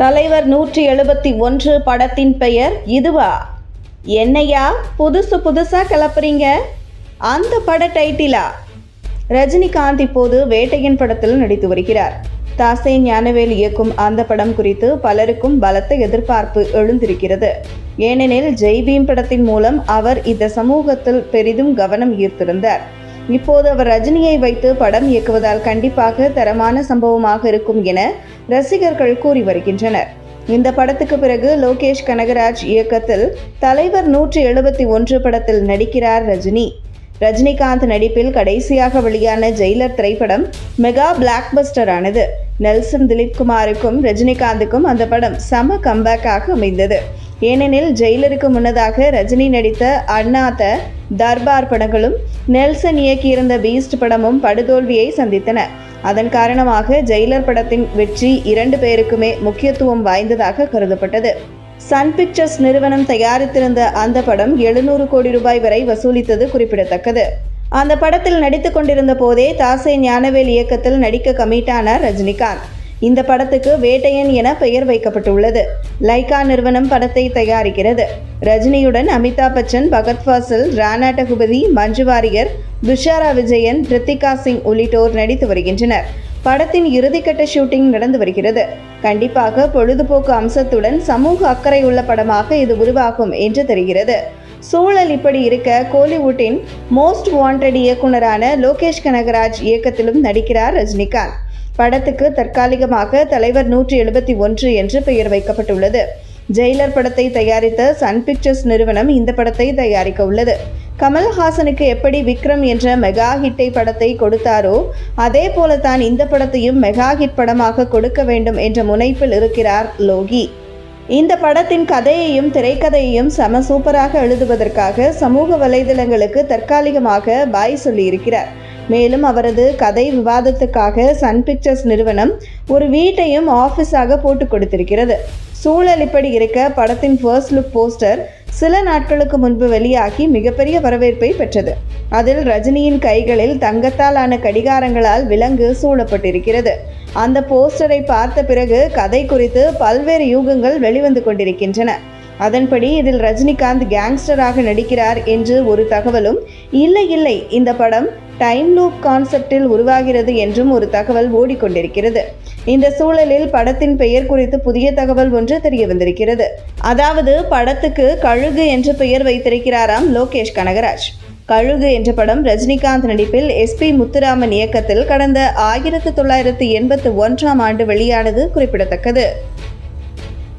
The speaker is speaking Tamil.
தலைவர் நூற்றி எழுபத்தி ஒன்று படத்தின் பெயர் இதுவா? என்னையா புதுசு புதுசாக கிளப்புறீங்க? அந்த பட டைட்டிலா? ரஜினிகாந்த் இப்போது வேட்டையன் படத்தில் நடித்து வருகிறார். தாசை ஞானவேல் இயக்கும் அந்த படம் குறித்து பலருக்கும் பலத்த எதிர்பார்ப்பு எழுந்திருக்கிறது. ஏனெனில் ஜெய்பீம் படத்தின் மூலம் அவர் இந்த சமூகத்தில் பெரிதும் கவனம் ஈர்த்திருந்தார். இப்போது அவர் ரஜினியை வைத்து படம் இயக்குவதால் கண்டிப்பாக தரமான சம்பவமாக இருக்கும் என ரசிகர்கள் கூறி வருகின்றனர். இந்த படத்துக்கு பிறகு லோகேஷ் கனகராஜ் இயக்கத்தில் தலைவர் நூற்றி எழுபத்தி ஒன்று படத்தில் நடிக்கிறார் ரஜினி. ரஜினிகாந்த் நடிப்பில் கடைசியாக வெளியான ஜெயிலர் திரைப்படம் மெகா பிளாக்பஸ்டர் ஆனது நெல்சன் திலீப்குமாருக்கும் ரஜினிகாந்துக்கும் அந்த படம் சம கம்பேக்காக அமைந்தது. ஏனெனில் ஜெயிலருக்கு முன்னதாக ரஜினி நடித்த அண்ணாத்த தர்பார் படங்களும் நெல்சன் இயக்கியிருந்த பீஸ்ட் படமும் படுதோல்வியை சந்தித்தன. அதன் காரணமாக ஜெயிலர் படத்தின் வெற்றி இரண்டு பேருக்குமே முக்கியத்துவம் வாய்ந்ததாக கருதப்பட்டது. சன் பிக்சர்ஸ் நிறுவனம் தயாரித்திருந்த அந்த படம் எழுநூறு கோடி ரூபாய் வரை வசூலித்தது குறிப்பிடத்தக்கது. அந்த படத்தில் நடித்துக் கொண்டிருந்த போதே தாசை ஞானவேல் இயக்கத்தில் நடிக்க கமிட்டானார் ரஜினிகாந்த். இந்த படத்துக்கு வேட்டையன் என பெயர் வைக்கப்பட்டுள்ளது. லைகா நிறுவனம் படத்தை தயாரிக்கிறது. ரஜினியுடன் அமிதாப் பச்சன் பகத் ஃபாசில் ராணா டகுபதி மஞ்சு வாரியர் துஷாரா விஜயன் ரித்திகா சிங் உள்ளிட்டோர் நடித்து வருகின்றனர். படத்தின் இறுதிக்கட்ட ஷூட்டிங் நடந்து வருகிறது. கண்டிப்பாக பொழுதுபோக்கு அம்சத்துடன் சமூக அக்கறை உள்ள படமாக இது உருவாகும் என்று தெரிகிறது. சூழல் இப்படி இருக்க கோலிவுட்டின் மோஸ்ட் வாண்டட் இயக்குனரான லோகேஷ் கனகராஜ் இயக்கத்திலும் நடிக்கிறார் ரஜினிகாந்த். படத்துக்கு தற்காலிகமாக தலைவர் நூற்றி எழுபத்தி ஒன்று என்று பெயர் வைக்கப்பட்டுள்ளது. ஜெயிலர் படத்தை தயாரித்த சன் பிக்சர்ஸ் நிறுவனம் இந்த படத்தை தயாரிக்க உள்ளது. கமல்ஹாசனுக்கு எப்படி விக்ரம் என்ற மெகா ஹிட்டை படத்தை கொடுத்தாரோ அதே போலத்தான் இந்த படத்தையும் மெகா ஹிட் படமாக கொடுக்க வேண்டும் என்ற முனைப்பில் இருக்கிறார் லோகி. இந்த படத்தின் கதையையும் திரைக்கதையையும் சம சூப்பராக எழுதுவதற்காக சமூக வலைதளங்களுக்கு தற்காலிகமாக பாய் சொல்லியிருக்கிறார். மேலும் அவரது கதை விவாதத்துக்காக சன் பிக்சர்ஸ் நிறுவனம் ஒரு வீட்டையும் ஆஃபீஸாக போட்டு கொடுத்திருக்கிறது. சூழல் இப்படி இருக்க படத்தின் ஃபர்ஸ்ட் லுக் போஸ்டர் சில நாட்களுக்கு முன்பு வெளியாகி மிகப்பெரிய வரவேற்பை பெற்றது. அதில் ரஜினியின் கைகளில் தங்கத்தால் ஆன கடிகாரங்களால் விலங்கு சூழப்பட்டிருக்கிறது. அந்த போஸ்டரை பார்த்த பிறகு கதை குறித்து பல்வேறு யூகங்கள் வெளிவந்து கொண்டிருக்கின்றன. அதன்படி இதில் ரஜினிகாந்த் கேங்ஸ்டராக நடிக்கிறார் என்று ஒரு தகவலும் இல்லை இல்லை இந்த படம் டைம் லூப் கான்செப்டில் உருவாகிறது என்றும் ஒரு தகவல் ஓடிக்கொண்டிருக்கிறது. இந்த சூழலில் படத்தின் பெயர் குறித்து புதிய தகவல் ஒன்று தெரிய வந்திருக்கிறது. அதாவது படத்துக்கு கழுகு என்ற பெயர் வைத்திருக்கிறாராம் லோகேஷ் கனகராஜ். கழுகு என்ற படம் ரஜினிகாந்த் நடிப்பில் எஸ்பி முத்துராமன் இயக்கத்தில் கடந்த ஆயிரத்து தொள்ளாயிரத்து எண்பத்து ஒன்றாம் ஆண்டு வெளியானது குறிப்பிடத்தக்கது.